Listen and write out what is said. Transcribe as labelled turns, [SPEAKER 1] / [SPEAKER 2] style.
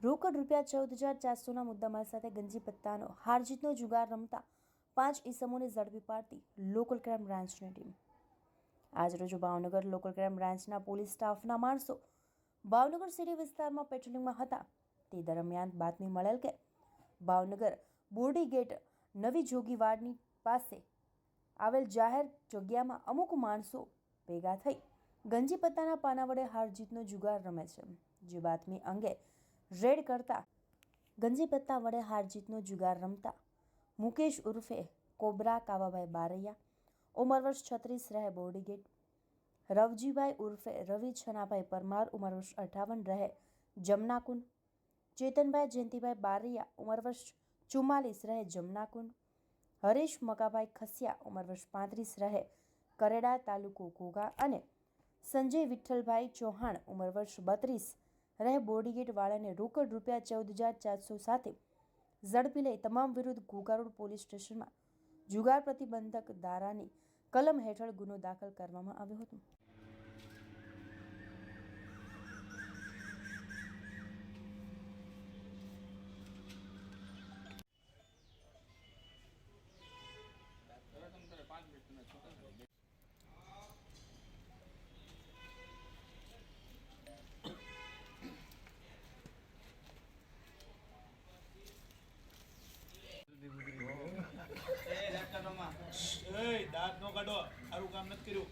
[SPEAKER 1] રોકડ રૂપિયા ચૌદ હજાર ચારસોના મુદ્દામાલ સાથે ગંજી પત્તાનો હારજીતનો જુગાર રમતા પાંચ ઈસમોને ઝડપી પાડતી લોકલ ક્રાઇમ બ્રાન્ચની ટીમ. આજરોજ ભાવનગર લોકલ ક્રાઇમ બ્રાન્ચના પોલીસ સ્ટાફના માણસો ભાવનગર સિટી વિસ્તારમાં પેટ્રોલિંગમાં હતા. તે દરમિયાન બાતમી મળેલ કે ભાવનગર બોરડી ગેટ નવી જોગીવાડની પાસે આવેલ જાહેર જગ્યામાં અમુક માણસો ભેગા થઈ ગંજી પત્તાના પાના વડે હારજીતનો જુગાર રમે છે. જે બાતમી અંગે રેડ કરતા. ગંજી પત્તા વડે હારજીતનો જુગાર રમતા. મુકેશ ઉર્ફે કોબરા કાવાભાઈ બારૈયા. ઉંમર વર્ષ છત્રીસ રહે બોરડી ગેટ. રવજીભાઈ ઉર્ફે રવિ છનાભાઈ પરમાર ઉંમર વર્ષ અઠાવન રહે જમનાકુંડ. ચેતનભાઈ જયંતિભાઈ બારૈયા ઉંમર વર્ષ ચુમ્માલીસ રહે જમનાકુંડ. હરેશ મકાભાઈ ખસિયા ઉંમર વર્ષ પાંત્રીસ રહે કરેડા તાલુકો ઘોઘા અને સંજય વિઠ્ઠલભાઈ ચૌહાણ ઉંમર વર્ષ બત્રીસ રહે બોડીગેટ વાળાને રોકડ રૂપિયા ચૌદ હજાર ચારસો સાથે ઝડપી લઈ તમામ વિરુદ્ધ ઘોઘારોડ પોલીસ સ્ટેશનમાં જુગાર પ્રતિબંધક ધારાની કલમ હેઠળ ગુનો દાખલ કરવામાં આવ્યો હતો.
[SPEAKER 2] દાંત નો કાઢો. સારું કામ નથી કર્યું.